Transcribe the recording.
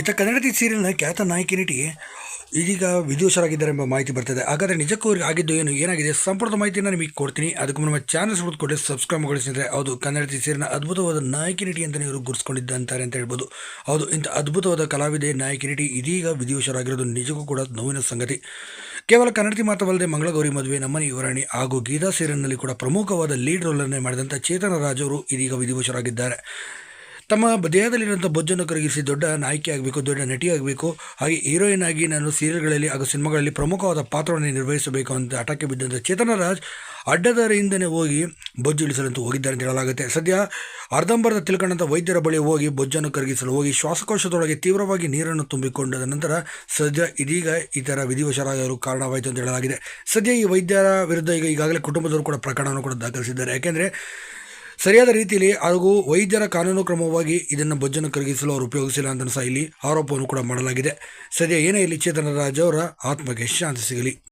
ಇತ್ತ ಕನ್ನಡತಿ ಸೀರಿಯಲ್ನ ಖ್ಯಾತ ನಾಯಕಿ ನಟಿ ಇದೀಗ ವಿದೂಷರಾಗಿದ್ದಾರೆ ಎಂಬ ಮಾಹಿತಿ ಬರ್ತದೆ. ಹಾಗಾದರೆ ನಿಜಕ್ಕೂ ಅವ್ರಿಗೆ ಆಗಿದ್ದು ಏನು, ಏನಾಗಿದೆ? ಸಂಪೂರ್ಣ ಮಾಹಿತಿಯನ್ನು ನಿಮಗೆ ಕೊಡ್ತೀನಿ. ಅದಕ್ಕೂ ನಮ್ಮ ಚಾನಲ್ಸ್ ಕೊಟ್ಟು ಸಬ್ಸ್ಕ್ರೈಬ್ ಮಾಡಿಸಿದ್ರೆ ಹೌದು ಕನ್ನಡತಿ ಸೀರಿಯಲ್ನ ಅದ್ಭುತವಾದ ನಾಯಕಿ ನಟಿ ಅಂತಲೇ ಇವರು ಗುರುಸ್ಕೊಂಡಿದ್ದಂತಾರೆ ಅಂತ ಹೇಳ್ಬೋದು. ಹೌದು, ಇಂಥ ಅದ್ಭುತವಾದ ಕಲಾವಿದೆ, ನಾಯಕಿ ನಟಿ ಇದೀಗ ವಿಧಿವಶರಾಗಿರೋದು ನಿಜಕ್ಕೂ ಕೂಡ ನೋವಿನ ಸಂಗತಿ. ಕೇವಲ ಕನ್ನಡತಿ ಮಾತ್ರವಲ್ಲದೆ ಮಂಗಳಗೌರಿ ಮದುವೆ ನಮ್ಮನಿ ಯುವರಾಣಿ ಹಾಗೂ ಗೀತಾ ಸೀರಿಯಲ್ನಲ್ಲಿ ಕೂಡ ಪ್ರಮುಖವಾದ ಲೀಡ್ ರೋಲನ್ನೇ ಮಾಡಿದಂಥ ಚೇತನ ರಾಜ್ ಅವರು ಇದೀಗ ವಿಧಿವಶರಾಗಿದ್ದಾರೆ. ತಮ್ಮ ದೇಹದಲ್ಲಿರುವಂಥ ಬೊಜ್ಜನ್ನು ಕರಗಿಸಿ ದೊಡ್ಡ ನಾಯಕಿ ಆಗಬೇಕು, ದೊಡ್ಡ ನಟಿ ಆಗಬೇಕು, ಹಾಗೆ ಹೀರೋಯಿನ್ ಆಗಿ ನಾನು ಸೀರಿಯಲ್ಗಳಲ್ಲಿ ಹಾಗೂ ಸಿನಿಮಾಗಳಲ್ಲಿ ಪ್ರಮುಖವಾದ ಪಾತ್ರವನ್ನು ನಿರ್ವಹಿಸಬೇಕು ಅಂತ ಆಟಕ್ಕೆ ಬಿದ್ದಂಥ ಚೇತನ ರಾಜ್ ಅಡ್ಡದಾರಿಯಿಂದನೇ ಹೋಗಿ ಬೊಜ್ಜು ಇಳಿಸಲಂತೂ ಹೋಗಿದ್ದಾರೆ ಅಂತ ಹೇಳಲಾಗುತ್ತೆ. ಸದ್ಯ ಅರ್ಧಂಬರ್ಧ ತಿಳ್ಕೊಂಡಂಥ ವೈದ್ಯರ ಬಳಿ ಹೋಗಿ ಬೊಜ್ಜನ್ನು ಕರಗಿಸಲು ಹೋಗಿ ಶ್ವಾಸಕೋಶದೊಳಗೆ ತೀವ್ರವಾಗಿ ನೀರನ್ನು ತುಂಬಿಕೊಂಡ ನಂತರ ಸದ್ಯ ಇದೀಗ ಈ ಥರ ವಿಧಿವಶರಾಗಲು ಕಾರಣವಾಯಿತು ಅಂತ ಹೇಳಲಾಗಿದೆ. ಸದ್ಯ ಈ ವೈದ್ಯರ ವಿರುದ್ಧ ಈಗ ಈಗಾಗಲೇ ಕುಟುಂಬದವರು ಕೂಡ ಪ್ರಕರಣವನ್ನು ಕೂಡ ದಾಖಲಿಸಿದ್ದಾರೆ. ಯಾಕೆಂದರೆ ಸರಿಯಾದ ರೀತಿಯಲ್ಲಿ ಹಾಗೂ ವೈದ್ಯರ ಕಾನೂನು ಕ್ರಮವಾಗಿ ಇದನ್ನು ಬೊಜ್ಜನ್ನು ಕರಗಿಸಲು ಅವರು ಉಪಯೋಗಿಸಿಲ್ಲ ಅಂತ ಸಹ ಇಲ್ಲಿ ಆರೋಪವನ್ನು ಕೂಡ ಮಾಡಲಾಗಿದೆ. ಸದ್ಯ ಏನೇ ಇಲ್ಲಿ ಚೇತನ ರಾಜ್ ಅವರ ಆತ್ಮಕ್ಕೆ ಶಾಂತಿ ಸಿಗಲಿ.